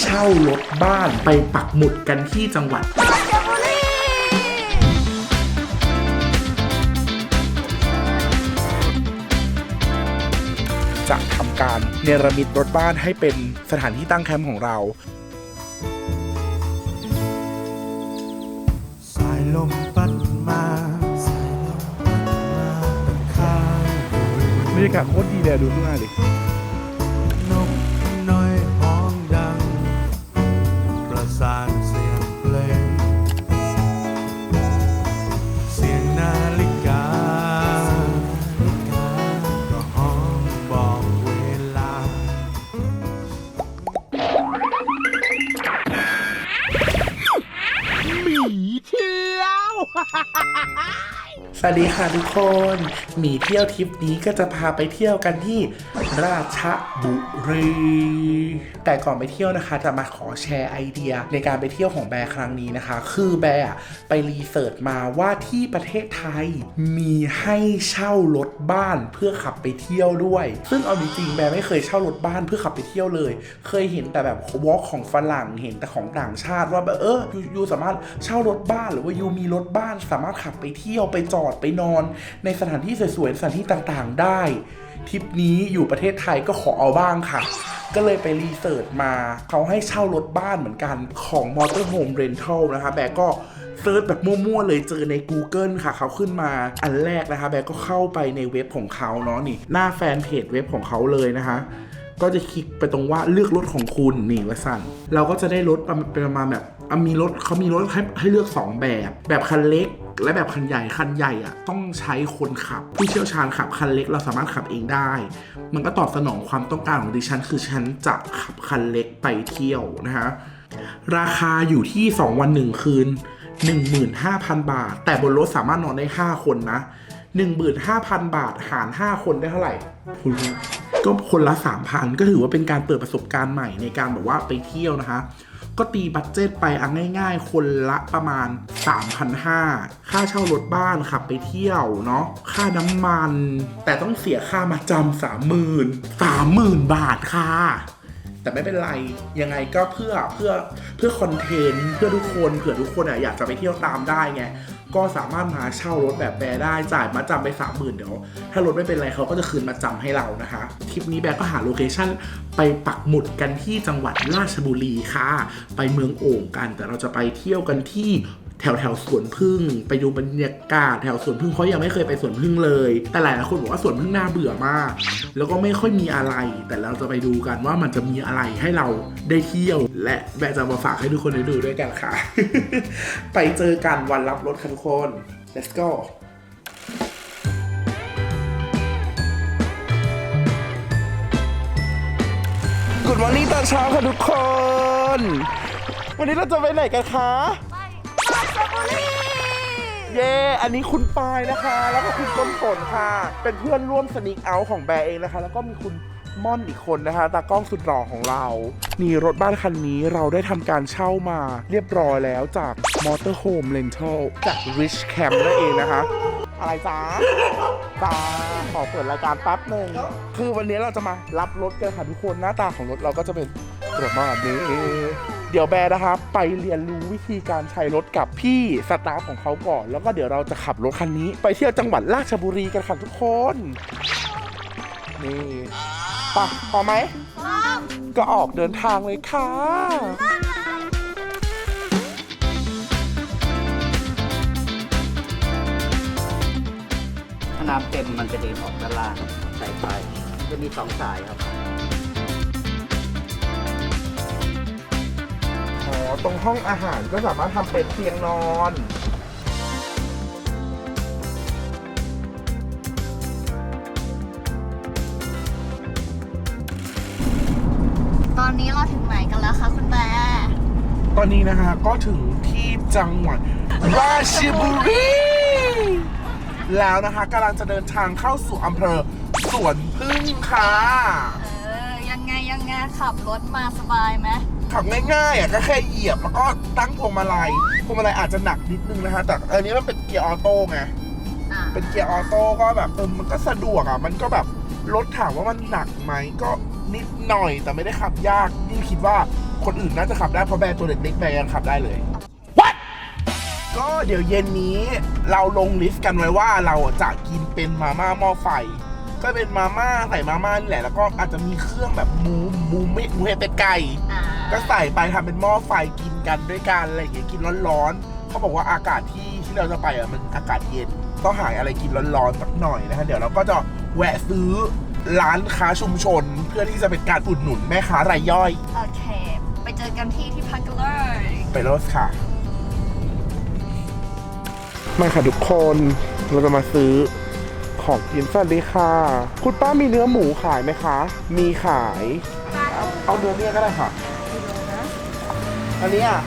เช่ารถบ้านไปปักหมุดกันที่จังหวัด จะทำการเนรมิตรถบ้านให้เป็นสถานที่ตั้งแคมป์ของเรา สายลมพัดมาสายลมพัดมาข้างบรรยากาศโคตรดีเลยดูข้างหน้าดิ สวัสดีค่ะทุกคนหมีเที่ยวทริปนี้ก็จะพาไปเที่ยวกันที่ ราชบุรี แต่ก่อนไปเที่ยวนะคะ จะมาขอแชร์ไอเดียในการไปเที่ยวของแบร์ครั้งนี้นะคะ คือแบร์ไปรีเสิร์ชมาว่าที่ประเทศไทยมีให้เช่ารถบ้านเพื่อขับไปเที่ยวด้วย ซึ่งเอาจริงๆแบร์ไม่เคยเช่ารถบ้านเพื่อขับไปเที่ยวเลย เคยเห็นแต่แบบวอล์กของฝรั่งเห็นแต่ของต่างชาติว่าแบบเออยยูสามารถเช่ารถบ้านหรือว่ายูมีรถบ้านสามารถขับไปเที่ยวไปจอดไปนอน ในสถานที่สวยๆสถานที่ต่างๆได้ ทริปนี้อยู่ประเทศไทยก็ขอเอาบ้างค่ะ ก็เลยไปรีเสิร์ชมา เขาให้เช่ารถบ้านเหมือนกันของ Motorhome Rental นะคะแบกก็เซิร์ชแบบมั่วๆเลยเจอใน Google ค่ะ เขาขึ้นมาอันแรกนะคะ แบกก็เข้าไปในเว็บของเขาเนาะนี่ หน้าแฟนเพจเว็บของเขาเลยนะคะก็จะคลิกไปตรงว่าเลือกรถของคุณนี่วสันเราก็จะได้รถประมาณแบบมีรถเขามีรถให้ให้เลือก 2 แบบ แบบคันเล็ก และแบบคันใหญ่คันใหญ่อะต้องใช้คนขับ ผู้เชี่ยวชาญขับคันเล็กเราสามารถขับเองได้ มันก็ตอบสนองความต้องการของดิฉัน คือฉันจะขับคันเล็กไปเที่ยวนะฮะราคาอยู่ที่ 2 วัน 1 คืน 15,000 บาท แต่บนรถสามารถนอนได้ 5 คนนะ 15,000 บาทหาร 5 คนได้เท่าไหร่คุณก็คนละ 3,000 ก็ถือว่าเป็นการเปิดประสบการณ์ใหม่ในการแบบว่าไปเที่ยวนะคะ ก็ตีบัตเจตไปเอะง่าย ๆ คนละประมาณ 3,500 ค่าเช่ารถบ้านขับไปเที่ยวเนาะค่าน้ำมัน แต่ต้องเสียค่ามาจำสามหมื่นสามหมื่นบาทค่ะ แต่ไม่เป็นไรยังไงก็เพื่อเพื่อเพื่อคอนเทนต์เพื่อทุกคนเผื่อทุกคนอะอยากจะไปเที่ยวตามได้ไงก็สามารถมาเช่ารถแบบแบร์ได้จ่ายมาจำไปสามหมื่นเดี๋ยว ถ้ารถไม่เป็นไรเขาก็จะคืนมาจำให้เรานะคะทริปนี้แบร์ก็หาโลเคชั่นไปปักหมุดกันที่จังหวัดราชบุรีค่ะ ไปเมืองโอ่งกัน แต่เราจะไปเที่ยวกันที่ แถวแถวสวนพึ่งไปดูบรรยากาศแถวสวนพึ่งเพราะยังไม่เคยไปสวนพึ่งเลย แต่หลายคนบอกว่าสวนพึ่งน่าเบื่อมาก แล้วก็ไม่ค่อยมีอะไร แต่เราจะไปดูกันว่ามันจะมีอะไรให้เราได้เที่ยว และแบจะมาฝากให้ทุกคนได้ดูด้วยกันค่ะ ไปเจอกันวันรับรถค่ะทุกคน let's go กุดวันนี้ตอนเช้าค่ะทุกคน วันนี้เราจะไปไหนกันคะ เย้ อันนี้คุณปายนะคะ แล้วก็คุณต้นฝนค่ะ เป็นเพื่อนร่วมสนิกเอาของแบร์เองนะคะ แล้วก็มีคุณม่อนอีกคนนะคะ ตากล้องสุดหล่อของเรา นี่รถบ้านคันนี้เราได้ทำการเช่ามาเรียบร้อยแล้วจาก Motorhome Rental จาก Rich Camp นั่นเองนะคะ อะไรจ้าจ้าขอเปิดรายการแป๊บหนึ่งคือวันนี้เราจะมารับรถกันค่ะทุกคน หน้าตาของรถเราก็จะเป็นประมาณนี้ เดี๋ยวแบร์นะคะไปเรียนรู้วิธีการใช้รถกับพี่สตาฟของเขาก่อน แล้วก็เดี๋ยวเราจะขับรถคันนี้ ไปเที่ยวจังหวัดราชบุรีกันค่ะทุกคน นี่ปะพอไหม ก็ออกเดินทางเลยค่ะ ถ้าน้ำเต็มมันจะเดินออกด้านล่างสายไฟจะมีสองสายครับ ตรงห้องอาหารก็สามารถทำเป็นเตียงนอน ตอนนี้เราถึงไหนกันแล้วคะคุณแบร์ตอนนี้นะคะก็ถึงที่จังหวัดราชบุรี แล้วนะคะกำลังจะเดินทางเข้าสู่อำเภอสวนพึ่งค่ะ เออ ยังไงยังไงขับรถมาสบายไหม ขับง่ายๆอะก็แค่เหยียบแล้วก็ตั้งพวงมาลัยพวงมาลัยอาจจะหนักนิดนึงนะคะแต่อันนี้มันเป็นเกียร์ออโต้ไงอ่าเป็นเกียร์ออโต้ก็แบบเออมันก็สะดวกอะมันก็แบบรถถามว่ามันหนักไหมก็นิดหน่อยแต่ไม่ได้ขับยากนี่คิดว่าคนอื่นน่าจะขับได้เพราะแบรนด์ตัวเล็กๆแบรนด์ยังขับได้เลย What ก็เดี๋ยวเย็นนี้เราลงลิสต์กันไว้ว่าเราจะกินเป็นมาม่าหม้อไฟ ก็เป็นมาม่าใส่มาม่านี่แหละแล้วก็อาจจะมีเครื่องแบบหมูห มูไม่หมูเห็ดเป็ดไก่อ่าก็ใส่ไปทำเป็นหม้อไฟกินกันด้วยกันอะไรอย่างเงี้ยกินร้อนๆเขาบอกว่าอากาศที่ที่เราจะไปอะมันอากาศเย็นต้องหาอะไรกินร้อนๆสักหน่อยนะฮะเดี๋ยวเราก็จะแวะซื้อร้านค้าชุมชน เพื่อที่จะเป็นการอุดหนุนแม่ค้ารายย่อย โอเค ไปเจอกันที่ที่พักกันเลย ไปรถค่ะ มาค่ะทุกคน เราจะมาซื้อของกินสวัสดีค่ะ คุณป้ามีเนื้อหมูขายไหมคะ มีขาย เอาเอาเนื้อเนี่ยก็ได้ค่ะอันเนี้อะ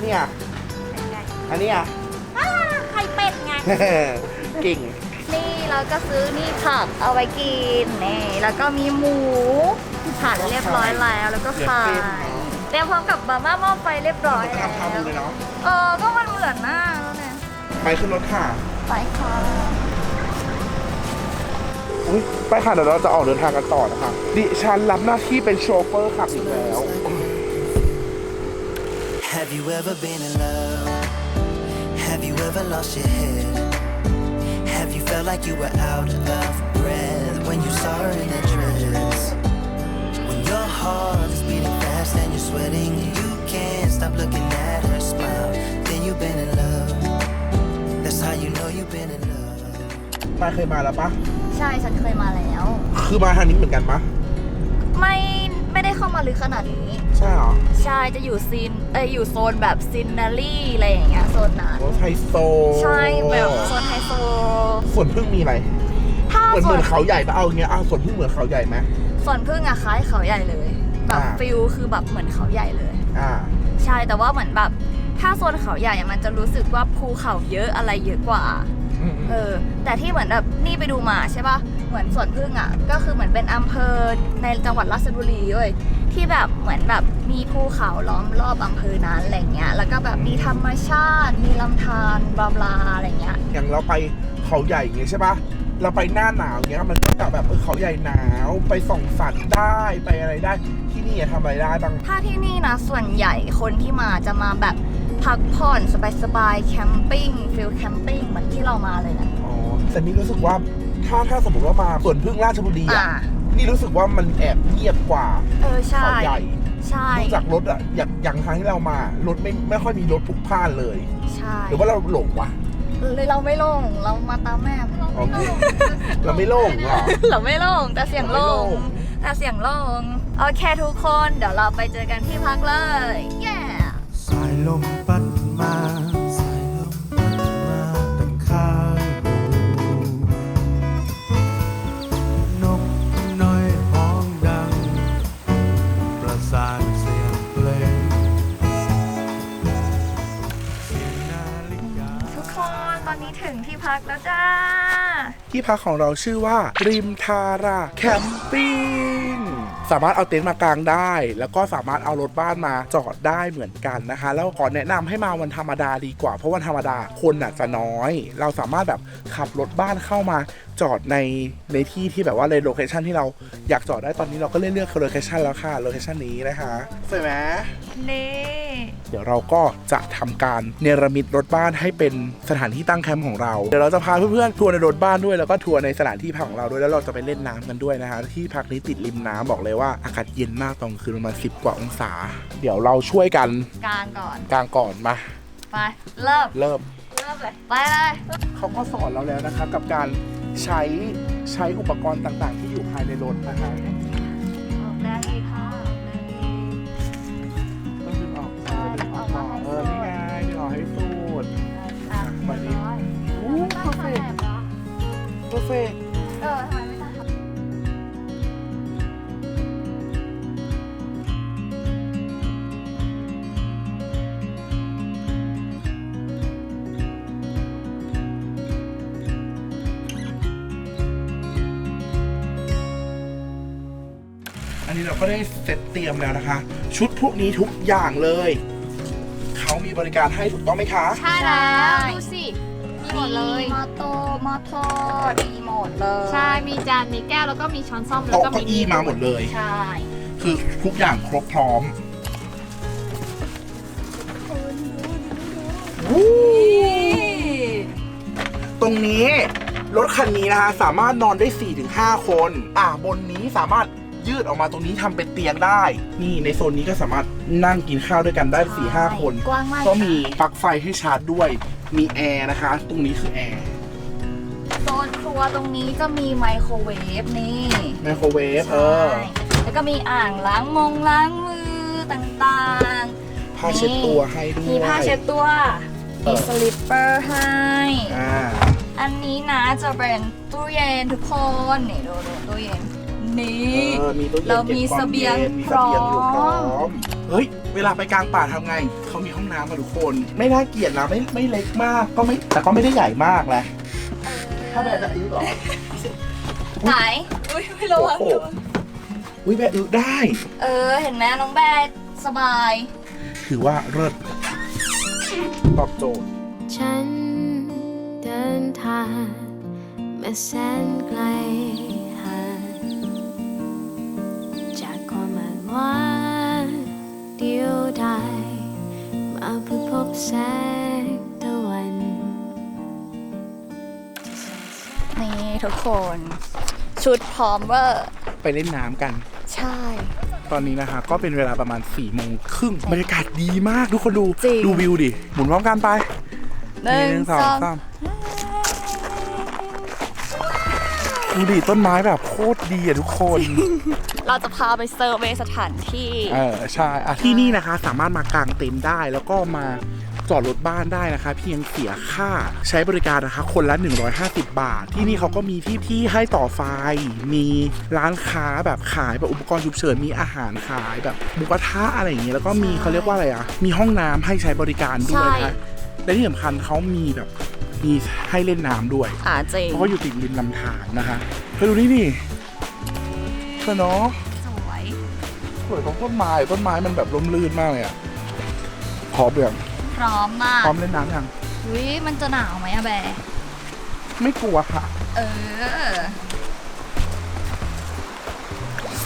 เนี่ยอันเนี้อะไข่เป็ดไงเก่งนี่เราก็ซื้อนี่ผักเอาไว้กินนี่แล้วก็มีหมูหั่นเรียบร้อยแล้วแล้วก็ไข่เตรียมพร้อมกับมาม่าหม้อไฟเรียบร้อยก็แล้วทำทำดูเลยเนาะเออก็มันเหมือนหน้าแล้วเนี่ยไปขึ้นรถค่ะ ไปค่ะ อุ๊ยไปค่ะเดี๋ยวเราจะออกเดินทางกันต่อนะคะ ดิฉันรับหน้าที่เป็นโชเฟอร์ขับอีกแล้ว Have you ever been in love? Have you ever lost your head? Have you felt like you were out of breath when you saw her in that dress? When your heart is beating fast and you're sweating, you can't stop looking at her smile. ไปเคยมาแล้วปะใช่ฉันเคยมาแล้ว คือมาทางนี้เหมือนกันปะไม่ไม่ได้เข้ามาลึกขนาดนี้ใช่เหรอใช่จะอยู่ซีนเอยอยู่โซนแบบซินนารีอะไรอย่างเงี้ยโซนนั้นรถไฮโซใช่แบบโซนไฮโซส่วนพึ่งมีอะไรถ้าเหมือนส่เหวมืนอนเขาใหญ่ปะเอาอย่างเงี้ยเอาส่วนพึ่งเหมือนเขาใหญ่ไหมส่วนพึ่งอะคล้ายเขาใหญ่เลยแบบอ่าฟิลคือแบบเหมือนเขาใหญ่เลยอ่าใช่แต่ว่าเหมือนแบบถ้าโซนเขาใหญ่อะมันจะรู้สึกว่าภูเขาเยอะอะไรเยอะกว่าอืม เออ แต่ที่เหมือนแบบนี่ไปดูมาใช่ปะเหมือนสวนพึ่งอะ ก็คือเหมือนเป็นอำเภอในจังหวัดราชบุรีเว้ยที่แบบเหมือนแบบมีภูเขาล้อมรอบอำเภอนั้นอะไรเงี้ย แล้วก็แบบมีธรรมชาติ มีลำธารบลาบลาอะไรเงี้ย อย่างเราไปเขาใหญ่อย่างเงี้ยใช่ปะเราไปหน้าหนาวอย่างเงี้ยมันก็จะแบบเออเขาใหญ่หนาวไปส่องสัตว์ได้ไปอะไรได้ที่นี่อะทำอะไรได้บ้าง ถ้าที่นี่นะส่วนใหญ่คนที่มาจะมาแบบ พักผ่อนสบายๆแคมปิ้งฟิลแคมปิ้งเหมือนที่เรามาเลยนะ อ๋อแต่นี่รู้สึกว่าถ้าถ้าสมมติว่ามาส่วนพึ่งราชบุรีอ่าอะนี่รู้สึกว่ามันแอบเงียบกว่าเออใช่ เขาใหญ่ใช่ ดูจากรถอะอย่างอย่างทางที่เรามารถไม่ไม่ค่อยมีรถพลุกพล่านเลย ใช่หรือว่าเราหลงวะเลยเราไม่โล่งเรามาตามแม่โอเคเราไม่โล่งเหรอ เราไม่โล่งแต่เสียงโล่งเราไม่โล่งแต่เสียงโล่งโอเคทุกคนเดี๋ยวเราไปเจอกันที่พักเลย เย้สาย ลมพัดมาสายลมพัดมาตั้งข้างหูนกน้อยห้องดัง ประสานเสียงเพลงเสียงนาฬิกา ทุกคนตอนนี้ถึงที่พักแล้วจ้า ที่พักของเราชื่อว่า ริมทาราแคมปิ้งสามารถเอาเต็นท์มากางได้ แล้วก็สามารถเอารถบ้านมาจอดได้เหมือนกันนะคะ แล้วขอแนะนำให้มาวันธรรมดาดีกว่า เพราะวันธรรมดาคนอาจจะน้อย เราสามารถแบบขับรถบ้านเข้ามาจอดในในที่ที่แบบว่าในโลเคชันที่เราอยากจอดได้ตอนนี้เราก็เลือกเลือกโลเคชันแล้วค่ะโลเคชันนี้นะคะสวยไหมนี่เดี๋ยวเราก็จะทำการเนรมิตรถบ้านให้เป็นสถานที่ตั้งแคมป์ของเราเดี๋ยวเราจะพาเพื่อนๆทัวร์ในรถบ้านด้วยแล้วก็ทัวร์ในสถานที่พักของเราด้วยแล้วเราจะไปเล่นน้ำกันด้วยนะฮะที่พักนี้ติดริมน้ำบอกเลยว่าอากาศเย็นมากตอนกลางคืนประมาณ10 กว่าองศา เดี๋ยวเราช่วยกันกลางก่อนกางก่อนมาไปเริ่มเริ่มเริ่มเลยไปเลยเขาก็สอนเราแล้วนะครับกับการใช้ใช้อุปกรณ์ต่างๆ ที่อยู่ภายในรถนะคะอ เพอร์เฟกเออทำไมไม่ตั้งอันนี้เราก็ได้เซตเตรียมแล้วนะคะ ชุดพวกนี้ทุกอย่างเลย เขามีบริการให้ถูกต้องไหมคะ ใช่แล้วดูสิมีหมดเลยมอโตมอโตดีห ดเลยใช่ มีจาน มีแก้ว แล้วก็มีช้อนซ่อม แล้วก็มีอี้มาหมดเลย ใช่คือทุกอย่างครบพร้อมวู้ตรงนี้ รถคันนี้นะคะสามารถนอนได้ 4-5 คน อ่าบนนี้สามารถยืดออกมาตรงนี้ทำเป็นเตียงได้ นี่ในโซนนี้ก็สามารถนั่งกินข้าวด้วยกันได้4-5คน กว้างมากก็มีปลั๊กไฟให้ชาร์จด้วย มีแอร์นะคะ ตรงนี้คือแอร์ ครัวตรงนี้จะมีไมโครเวฟนี่ไมโครเวฟเออ ใช่แล้วก็มีอ่างล้างมงล้างมือต่างๆผ้าเช็ดตัวให้ด้วยมีผ้าเช็ดตัว เอมีอ สลิปเปอร์ให้ อ่าอันนี้นะจะเป็นตู้เย็นทุกคนนี่ดูดูตู้เย็นนี่เออมีตู้เย็นเรามีก็บควเสบียงนมีเสบียงอยู่พพร้ร้ออม มเฮ้ย เวลาไปกลางป่าทำไง เขามีห้องน้ำมาทุกคน ไม่น่าเกลียดนะไม่ไม่เล็กมากก็ไม่แต่ก็ไม่ได้ใหญ่มากนะ ถ้าแบบจะอึหรอไหนอุ้ยไม่ระวังโอ้โหอุ้ยแบบอึได้ เออ เห็นไหมน้องแบร์สบาย ถือว่าเลิศตอบโจทย์ ฉันเดินทางมาแสนไกลห่างจากความหมายว่าเดียวดายมาเพื่อพบแสง ทุกคน ชุดพร้อมเวอร์ไปเล่นน้ำกัน ใช่ ตอนนี้นะคะก็เป็นเวลาประมาณ4ี่โมงครึ่งบรรยากาศดีมากทุกคนดูจริง ดูวิวดิ หมุนพร้อมกันไปหนึ่งสองสามดูดิต้นไม้แบบโคตรดีอะทุกคน เราจะพาไปเซอร์เวย์สถานที่ เออใช่อะที่นี่นะคะสามารถมากางเต็นท์ได้แล้วก็มา จอดรถบ้านได้นะคะ เพียงเสียค่าใช้บริการนะคะ คนละ 150 บาท ที่นี่เขาก็มีที่ที่ให้ต่อไฟ มีร้านค้าแบบขายแบบอุปกรณ์ฉุกเฉินมีอาหารขายแบบหมูกระทะอะไรอย่างเงี้ยแล้วก็มีเขาเรียกว่าอะไรอะมีห้องน้ำให้ใช้บริการด้วยนะคะและที่สำคัญเขามีแบบมีให้เล่นน้ำด้วยอ่าจริงเพราะเขาอยู่ติดริมลำธารนะคะเฮ้ยดูนี่ดิเธอเนาะสวยสวยของต้นไม้ต้นไม้มันแบบร่มรื่นมากเลยอะพร้อมยัง พร้อมมากพร้อมเล่นน้ำยังอุ้ยมันจะหนาวไหมอะแบร์ไม่กลัวค่ะเออ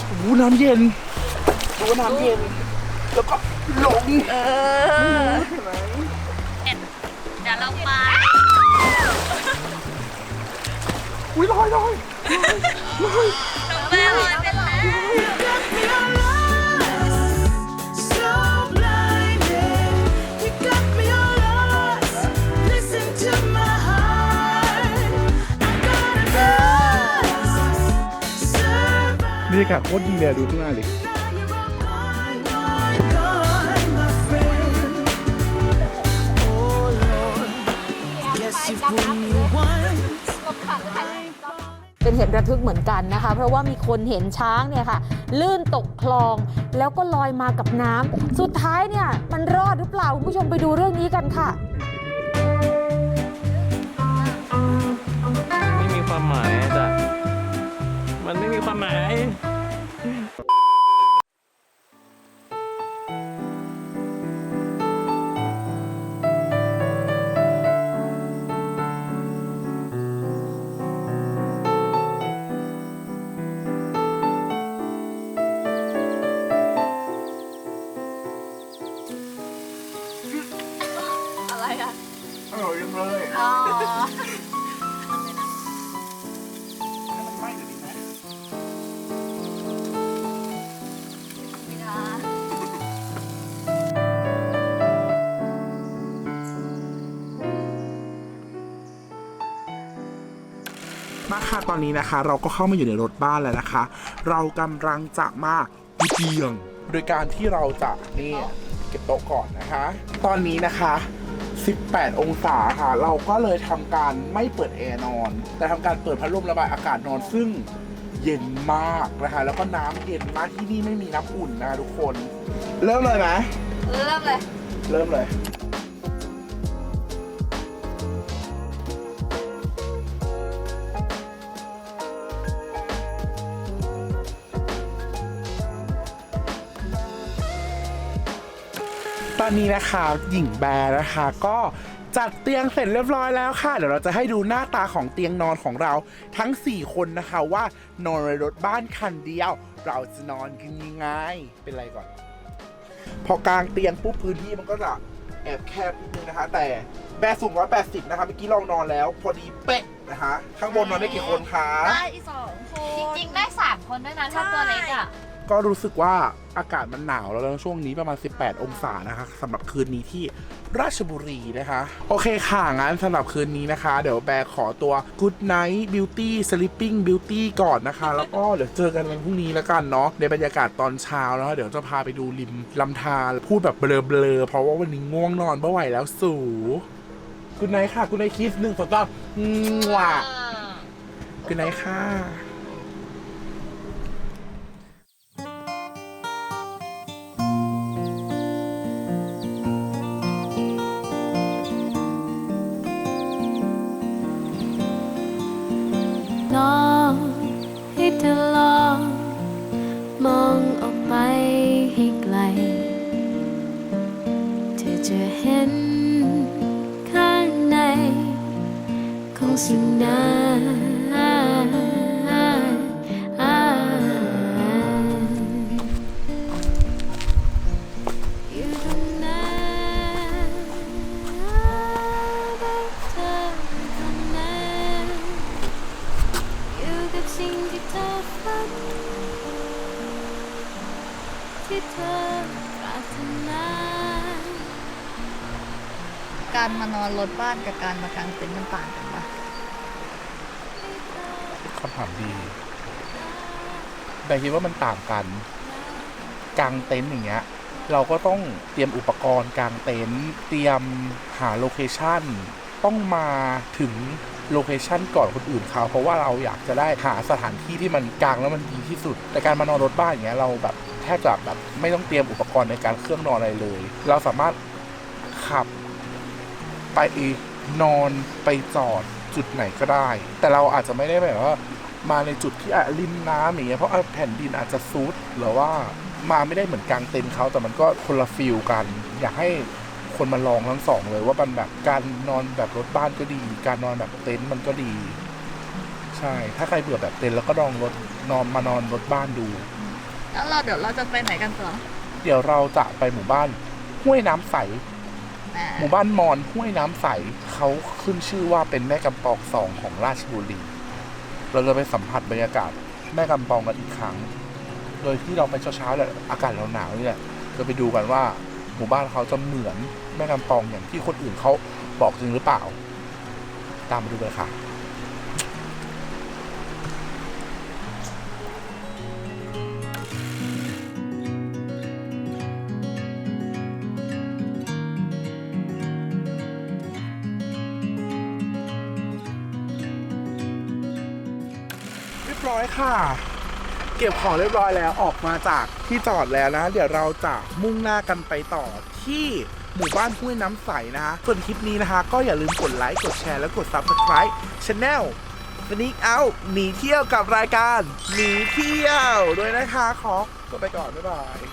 โอ้โหน้ำเย็นดูว่าน้ำเย็น แล้วก็ลงเออากาศโคตรดีเลยอะดูข้างหน้าดิ Now you're all gone, gone, gone, my friend. Oh Lord, guess you fooled me once. เป็นเหตุระทึกเหมือนกันนะคะ เพราะว่ามีคนเห็นช้างเนี่ยค่ะ ลื่นตกคลองแล้วก็ลอยมากับน้ำสุดท้ายเนี่ย มันรอดหรือเปล่า คุณผู้ชมไปดูเรื่องนี้กันค่ะ ไม่มีความหมายจ้ะมันไม่มีความหมาย ค่ะตอนนี้นะคะ เราก็เข้ามาอยู่ในรถบ้านแล้วนะคะ เรากำลังจะมาปูเตียง โดยการที่เราจะนี่เก็บโต๊ะก่อนนะคะ ตอนนี้นะคะ 18 องศาค่ะ เราก็เลยทำการไม่เปิดแอร์นอน แต่ทำการเปิดพัดลมระบายอากาศนอนซึ่งเย็นมากนะคะ แล้วก็น้ำเย็นมากที่นี่ไม่มีน้ำอุ่นนะคะทุกคน เริ่มเลยไหมเริ่มเลย เริ่มเลย ตอนนี้นะคะหญิงแบร์นะคะก็จัดเตียงเสร็จเรียบร้อยแล้วค่ะ เดี๋ยวเราจะให้ดูหน้าตาของเตียงนอนของเราทั้ง 4 คนนะคะว่านอนในรถบ้านคันเดียว เราจะนอนกันยังไงเป็นไรก่อน พอกลางเตียงปุ๊บพื้นที่มันก็จะแอบแคบนิดนึงนะคะ แต่แบร์สูง180 นะคะเมื่อกี้ลองนอนแล้ว พอดีเป๊ะนะคะ ข้างบนนอนได้กี่คนคะได้อีกสองคนจริงๆได้3คนด้วยนะถ้าตัวเล็กอะ ก็รู้สึกว่าอากาศมันหนาวแล้วแล้วช่วงนี้ประมาณ 18 องศานะคะสำหรับคืนนี้ที่ราชบุรีนะคะ โอเคค่ะ งั้นสำหรับคืนนี้นะคะ เดี๋ยวแบร์ขอตัว Good Night Beauty Sleeping Beauty ก่อนนะคะ แล้วก็เดี๋ยวเจอกันวันพรุ่งนี้แล้วกันเนาะในบรรยากาศตอนเช้าแล้วเดี๋ยวจะพาไปดูริมลำธารพูดแบบเบลอๆเพราะว่าวันนี้ง่วงนอนไม่ไหวแล้วสูคุณไนท์ค่ะ คุณไนท์คิสหนึ่งสองสามงว่ะคุณไนท์ค่ะ ที่เธอฝันที่เธอปรารถนาการมานอนรถบ้านกับการมากางเต็นท์มันต่างกัน คำถามดี แต่คิดว่ามันต่างกันกางเต็นท์อย่างเงี้ย เราก็ต้องเตรียมอุปกรณ์กางเต็นท์เตรียมหาโลเคชันต้องมาถึงโลเคชันก่อนคนอื่นเขาเพราะว่าเราอยากจะได้หาสถานที่ที่มันกลางแล้วมันดีที่สุด แต่การมานอนรถบ้านอย่างเงี้ยเราแบบแทบจะแบบไม่ต้องเตรียมอุปกรณ์ในการเครื่องนอนอะไรเลย เราสามารถขับไปนอนไปจอด จุดไหนก็ได้ แต่เราอาจจะไม่ได้แบบว่า มาในจุดที่อะริมน้ำอย่างเงี้ยเพราะอะแผ่นดินอาจจะซุดหรือว่ามาไม่ได้เหมือนกลางเต็นท์เขาแต่มันก็คนละฟิลกัน อยากให้คนมาลองทั้งสองเลย ว่ามันแบบการนอนแบบรถบ้านก็ดี การนอนแบบเต็นท์มันก็ดี ใช่ ถ้าใครเบื่อแบบเต็นท์แล้วก็ลองรถนอนมานอนรถบ้านดู แล้วเราเดี๋ยวเราจะไปไหนกันต่อเดี๋ยวเราจะไปหมู่บ้านห้วยน้ำใสอ่า หมู่บ้านมอนห้วยน้ำใสเขาขึ้นชื่อว่าเป็นแม่กำปองสองของราชบุรี เราจะไปสัมผัสบรรยากาศแม่กำปองกันอีกครั้ง โดยที่เราไปเช้าๆแหละอากาศหนาวๆนี่แหละจะไปดูกันว่าหมู่บ้านเขาจะเหมือนแม่กำปองอย่างที่คนอื่นเขาบอกจริงหรือเปล่า ตามมาดูเลยค่ะ รียบร้อยค่ะ เก็บของเรียบร้อยแล้วออกมาจากที่จอดแล้วนะ เดี๋ยวเราจะมุ่งหน้ากันไปต่อที่หมู่บ้านห้วยน้ำใสนะคะ ส่วนคลิปนี้นะคะ ก็อย่าลืมกดไลค์ กดแชร์ และกด Subscribe Channel Sneak Out หนีเที่ยวกับรายการหนีเที่ยวด้วยนะคะ ขอตัวไปก่อน บ๊ายบาย